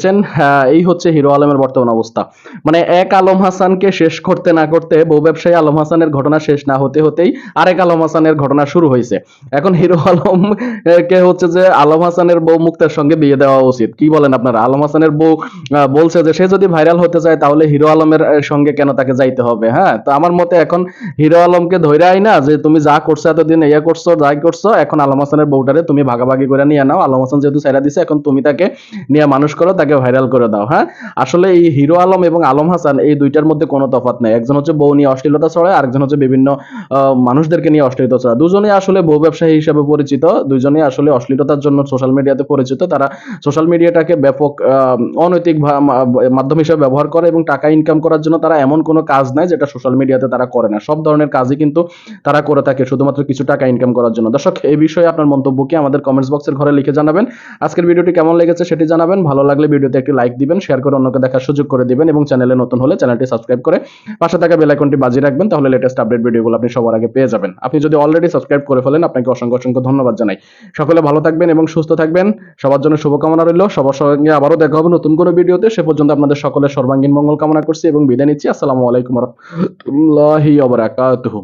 দেখছেন এই হচ্ছে হিরো আলমের বর্তমান অবস্থা। মানে এক আলম হাসানকে শেষ করতে না করতে বউ ব্যবসায়ী আলম হাসানের ঘটনা শেষ না হতে হতেই আরেক আলম হাসানের ঘটনা শুরু হয়েছে। এখন হিরো আলম কে হচ্ছে যে আলম হাসানের বউ মুক্তার সঙ্গে বিয়ে দেওয়া উচিত। কি বলেন আপনারা? আলম হাসানের বউ বলছে যে, সে যদি ভাইরাল হতে চায়, তাহলে হিরো আলমের সঙ্গে কেন তাকে যাইতে হবে? হ্যাঁ তো আমার মতে এখন হিরো আলমকে ধৈর্য আই না যে, তুমি যা করছ, এতদিন ইয়ে করছ, যাই করছ, এখন আলম হাসানের বউটারে তুমি ভাগাভাগি করে নিয়ে নাও। আলম হাসান যেহেতু ছেড়ে দিছে, এখন তুমি তাকে নিয়ে মানুষ করো, তাকে ভাইরাল করে দাও হ্যাঁ? আসলে এই হিরো আলম এবং আলম হাসান এই দুইটার মধ্যে কোনো তফাৎ নেই। একজন হচ্ছে বউ নিয়ে অশ্লীলতা ছড়ায়, আরেকজন হচ্ছে বিভিন্ন মানুষদেরকে নিয়ে অশ্লীলতা ছড়ায়। দুজনেই আসলে বউ ব্যবসায়ী হিসেবে পরিচিত, দুজনেই আসলে অশ্লীলতার জন্য সোশ্যাল মিডিয়াতে পরিচিত। তারা সোশ্যাল মিডিয়াটাকে ব্যাপক অনৈতিক মাধ্যম হিসেবে ব্যবহার করে এবং টাকা ইনকাম করার জন্য তারা এমন কোনো কাজ নাই যেটা সোশ্যাল মিডিয়াতে তারা করে না। সব ধরনের কাজই কিন্তু তারা করে থাকে, শুধুমাত্র কিছু টাকা ইনকাম করার জন্য। দর্শক, এই বিষয়ে আপনার মন্তব্য কি আমাদের কমেন্টস বক্সের ঘরে লিখে জানাবেন। আজকের ভিডিওটি কেমন লেগেছে সেটি জানাবেন। ভালো লাগলে ভিডিওতে একটি লাইক দিবেন শেয়ার করে অন্যকে দেখার সুযোগ করে দিবেন এবং চ্যানেলে নতুন হলে চ্যানেলটি সাবস্ক্রাইব করে পাশে থাকা বেল আইকনটি বাজিয়ে রাখবেন, তাহলে লেটেস্ট আপডেট ভিডিওগুলো আপনি সবার আগে পেয়ে যাবেন। আপনি যদি অলরেডি সাবস্ক্রাইব করে ফেলেন, আপনাকে অসংখ্য অসংখ্য ধন্যবাদ জানাই। সকলে ভালো থাকবেন এবং সুস্থ থাকবেন। সবার জন্য শুভকামনা রইল। সবার সঙ্গে আবারও দেখা হবে নতুন কোনো ভিডিওতে। সে পর্যন্ত আপনাদের সকলের সর্বাঙ্গীন মঙ্গল কামনা করছি এবং বিদায় নিচ্ছি। আসসালামু আলাইকুম রহমতুল্লাহি ওয়া বারাকাতুহু।